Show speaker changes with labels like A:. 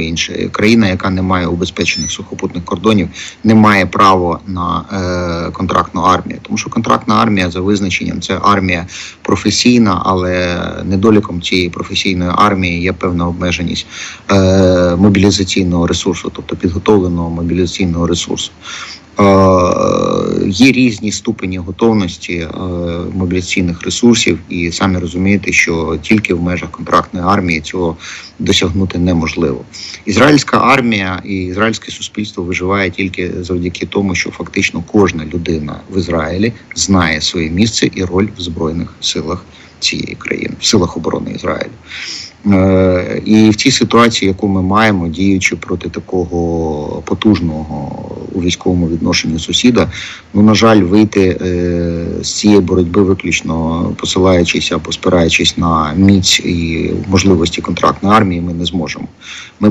A: інше. Країна, яка не має убезпечених сухопутних кордонів, не має права на е, контрактну армію. Тому що контрактна армія за визначенням це армія професійна, але недоліком цієї професійної армії є певна обмеженість е, мобілізаційного ресурсу, тобто підготовленого мобілізаційного ресурсу. Е, Є різні ступені готовності е, мобілізаційних ресурсів, і самі розумієте, що тільки в межах контрактної армії цього досягнути неможливо. Ізраїльська армія і ізраїльське суспільство виживає тільки завдяки тому, що фактично кожна людина в Ізраїлі знає своє місце і роль в збройних силах цієї країни, в силах оборони Ізраїлю. Е, І в цій ситуації, яку ми маємо, діючи проти такого потужного у військовому відношенні сусіда, ну на жаль, вийти е, з цієї боротьби виключно посилаючись або спираючись на міць і можливості контрактної армії, ми не зможемо. Ми